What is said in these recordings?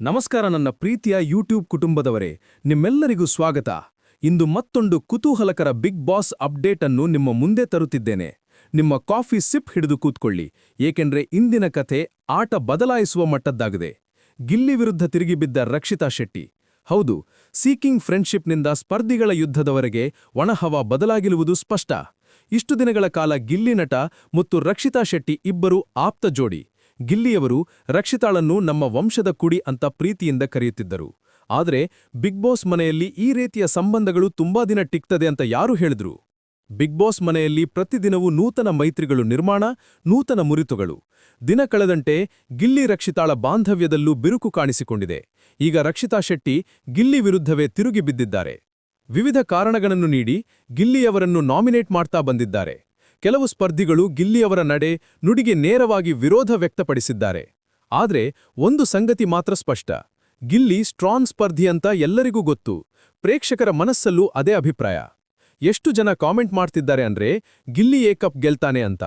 ನಮಸ್ಕಾರ ನನ್ನ ಪ್ರೀತಿಯ ಯೂಟ್ಯೂಬ್ ಕುಟುಂಬದವರೇ, ನಿಮ್ಮೆಲ್ಲರಿಗೂ ಸ್ವಾಗತ. ಇಂದು ಮತ್ತೊಂದು ಕುತೂಹಲಕರ ಬಿಗ್ ಬಾಸ್ ಅಪ್ಡೇಟ್ ಅನ್ನು ನಿಮ್ಮ ಮುಂದೆ ತರುತ್ತಿದ್ದೇನೆ. ನಿಮ್ಮ ಕಾಫಿ ಸಿಪ್ ಹಿಡಿದು ಕೂತ್ಕೊಳ್ಳಿ. ಏಕೆಂದ್ರೆ ಇಂದಿನ ಕಥೆ ಆಟ ಬದಲಾಯಿಸುವ ಮಟ್ಟದ್ದಾಗಿದೆ. ಗಿಲ್ಲಿ ವಿರುದ್ಧ ತಿರುಗಿಬಿದ್ದ ರಕ್ಷಿತಾ ಶೆಟ್ಟಿ. ಹೌದು ಸೀಕಿಂಗ್ ಫ್ರೆಂಡ್ಶಿಪ್ನಿಂದ ಸ್ಪರ್ಧಿಗಳ ಯುದ್ಧದವರೆಗೆ ಒಣಹವ ಬದಲಾಗಿರುವುದು ಸ್ಪಷ್ಟ. ಇಷ್ಟು ದಿನಗಳ ಕಾಲ ಗಿಲ್ಲಿ ನಟ ಮತ್ತು ರಕ್ಷಿತಾ ಶೆಟ್ಟಿ ಇಬ್ಬರು ಆಪ್ತ ಜೋಡಿ. ಗಿಲ್ಲಿಯವರು ರಕ್ಷಿತಾಳನ್ನು ನಮ್ಮ ವಂಶದ ಕುಡಿ ಅಂತ ಪ್ರೀತಿಯಿಂದ ಕರೆಯುತ್ತಿದ್ದರು. ಆದರೆ ಬಿಗ್ ಬಾಸ್ ಮನೆಯಲ್ಲಿ ಈ ರೀತಿಯ ಸಂಬಂಧಗಳು ತುಂಬಾ ದಿನ ಟಿಕ್ತದೆ ಅಂತ ಯಾರು ಹೇಳಿದ್ರು? ಬಿಗ್ ಬಾಸ್ ಮನೆಯಲ್ಲಿ ಪ್ರತಿದಿನವೂ ನೂತನ ಮೈತ್ರಿಗಳು ನಿರ್ಮಾಣ, ನೂತನ ಮುರಿತುಗಳು. ದಿನ ಕಳೆದಂತೆ ಗಿಲ್ಲಿ ರಕ್ಷಿತಾಳ ಬಾಂಧವ್ಯದಲ್ಲೂ ಬಿರುಕು ಕಾಣಿಸಿಕೊಂಡಿದೆ. ಈಗ ರಕ್ಷಿತಾ ಶೆಟ್ಟಿ ಗಿಲ್ಲಿ ವಿರುದ್ಧವೇ ತಿರುಗಿ ಬಿದ್ದಿದ್ದಾರೆ. ವಿವಿಧ ಕಾರಣಗಳನ್ನು ನೀಡಿ ಗಿಲ್ಲಿಯವರನ್ನು ನಾಮಿನೇಟ್ ಮಾಡ್ತಾ ಬಂದಿದ್ದಾರೆ. ಕೆಲವು ಸ್ಪರ್ಧಿಗಳು ಗಿಲ್ಲಿಯವರ ನಡೆ ನುಡಿಗೆ ನೇರವಾಗಿ ವಿರೋಧ ವ್ಯಕ್ತಪಡಿಸಿದ್ದಾರೆ. ಆದರೆ ಒಂದು ಸಂಗತಿ ಮಾತ್ರ ಸ್ಪಷ್ಟ. ಗಿಲ್ಲಿ ಸ್ಟ್ರಾಂಗ್ ಸ್ಪರ್ಧಿ ಅಂತ ಎಲ್ಲರಿಗೂ ಗೊತ್ತು. ಪ್ರೇಕ್ಷಕರ ಮನಸ್ಸಲ್ಲೂ ಅದೇ ಅಭಿಪ್ರಾಯ. ಎಷ್ಟು ಜನ ಕಾಮೆಂಟ್ ಮಾಡ್ತಿದ್ದಾರೆ ಅಂದ್ರೆ ಗಿಲ್ಲಿ ಏಕಪ್ ಗೆಲ್ತಾನೆ ಅಂತ.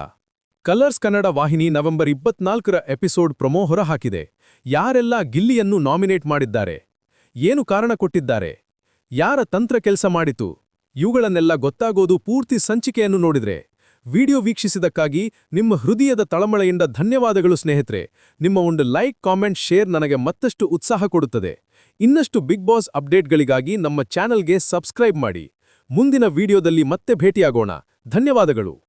ಕಲರ್ಸ್ ಕನ್ನಡ ವಾಹಿನಿ ನವೆಂಬರ್ ಇಪ್ಪತ್ನಾಲ್ಕರ ಎಪಿಸೋಡ್ ಪ್ರೊಮೋ ಹೊರಹಾಕಿದೆ. ಯಾರೆಲ್ಲ ಗಿಲ್ಲಿಯನ್ನು ನಾಮಿನೇಟ್ ಮಾಡಿದ್ದಾರೆ? ಏನು ಕಾರಣ ಕೊಟ್ಟಿದ್ದಾರೆ? ಯಾರ ತಂತ್ರ ಕೆಲಸ ಮಾಡಿತು? ಇವುಗಳನ್ನೆಲ್ಲ ಗೊತ್ತಾಗೋದು ಪೂರ್ತಿ ಸಂಚಿಕೆಯನ್ನು ನೋಡಿದ್ರೆ. ವಿಡಿಯೋ ವೀಕ್ಷಿಸಿದಕ್ಕಾಗಿ ನಿಮ್ಮ ಹೃದಯದ ತಳಮಳೆಯಿಂದ ಧನ್ಯವಾದಗಳು ಸ್ನೇಹಿತರೆ. ನಿಮ್ಮ ಒಂದು ಲೈಕ್, ಕಾಮೆಂಟ್, ಶೇರ್ ನನಗೆ ಮತ್ತಷ್ಟು ಉತ್ಸಾಹ ಕೊಡುತ್ತದೆ. ಇನ್ನಷ್ಟು ಬಿಗ್ ಬಾಸ್ ಅಪ್ಡೇಟ್ಗಳಿಗಾಗಿ ನಮ್ಮ ಚಾನೆಲ್ಗೆ ಸಬ್ಸ್ಕ್ರೈಬ್ ಮಾಡಿ. ಮುಂದಿನ ವಿಡಿಯೋದಲ್ಲಿ ಮತ್ತೆ ಭೇಟಿಯಾಗೋಣ. ಧನ್ಯವಾದಗಳು.